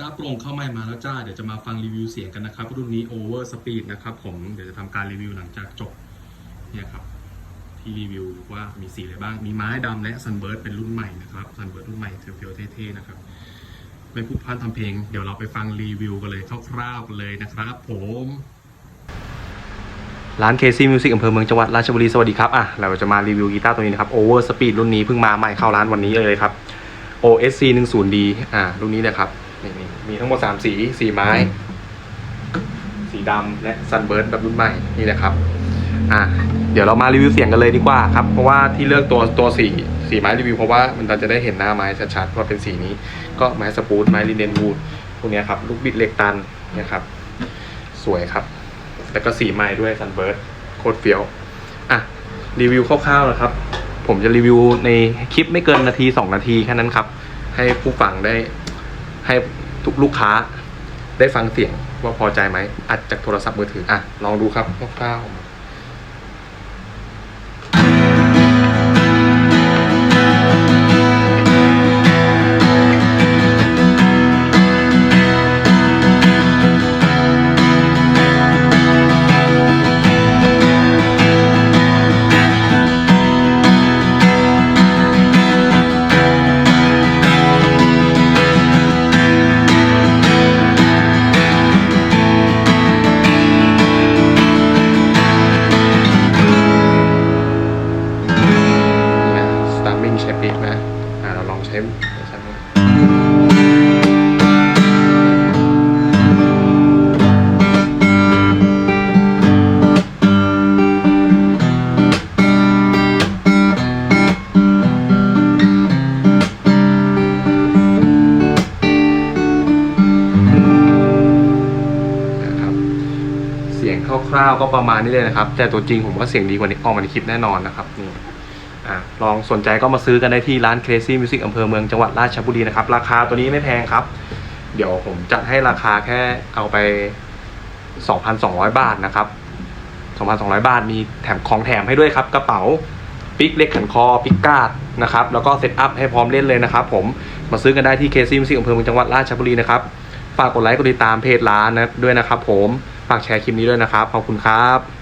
จ้าโปร่งเข้าใหม่มาแล้วจ้า เดี๋ยวจะมาฟังรีวิวเสียงกันนะครับ รุ่นนี้ Over Speed นะครับผม เดี๋ยวจะทำการรีวิวหลังจากจบเนี่ยครับ ที่รีวิวว่ามีสีอะไรบ้าง มีไม้ดำและ Sunbird เป็นรุ่นใหม่นะครับ Sunbird รุ่นใหม่เฟียวๆเท่ๆนะครับ ไม่พูดพลาดทำเพลง เดี๋ยวเราไปฟังรีวิวกันเลยคร่าวๆกันเลยนะครับ ผมร้าน KC Music อำเภอเมืองจังหวัดราชบุรี สวัสดีครับ อะ เราจะมารีวิวกีตาร์ตัวนี้นะครับ Over Speed รุ่นนี้เพิ่งมาใหม่เข้าร้านวันนี้เลยครับ OSC 1 0 D อ่า รุ่นนี้นะครับ นี่นี่มีทั้งหมด3สีสีไม้ สีดำและ Sunbird แบบรุ่นใหม่นี่นะครับ อะเดี๋ยวเรามารีวิวเสียงกันเลยดีกว่าครับ เพราะว่าที่เลือกตัวตัวสีสีไม้รีวิวเพราะว่ามันจะได้เห็นหน้าไม้ชัดๆว่าเป็นสีนี้ ก็ไม้สปูตไม้ลิเนนวูดพวกเนี้ยครับ ลูกบิดเหล็กตันเนี่ยครับ สวยครับ แล้วก็สีใหม่ด้วยซันเบิร์ดโคตรเฟี้ยว อะ รีวิวคร่าวๆนะครับ ผมจะรีวิวในคลิปไม่เกินนาที 2 นาทีแค่นั้นครับ ให้ผู้ฟังได้ ให้ทุกลูกค้าได้ฟังเสียงว่าพอใจไหมอัดจากโทรศัพท์มือถืออะลองดูครับคร่าวๆ ช้ปีกนะอ่าเราลองใช้ใช้ไหมนะครับเสียงคร่าวๆก็ประมาณนี้เลยนะครับ แต่ตัวจริงผมว่าเสียงดีกว่านี้ออกมาในคลิปแน่นอนนะครับนี่ อะลองสนใจก็มาซื้อกันได้ที่ร้าน Crazy Music อำเภอเมืองจังหวัดราชบุรีนะครับ ราคาตัวนี้ไม่แพงครับ เดี๋ยวผมจัดให้ราคาแค่เอาไป 2,200 บาทนะครับ 2,200 บาทมีแถมของแถมให้ด้วยครับ กระเป๋าปิกเล็กขันคอปิกกาดนะครับ แล้วก็เซตอัพให้พร้อมเล่นเลยนะครับ ผมมาซื้อกันได้ที่ Crazy Music อำเภอเมืองจังหวัดราชบุรีนะครับฝากกดไลค์กดติดตามเพจร้านนะด้วยนะครับ ผมฝากแชร์คลิปนี้ด้วยนะครับขอบคุณครับ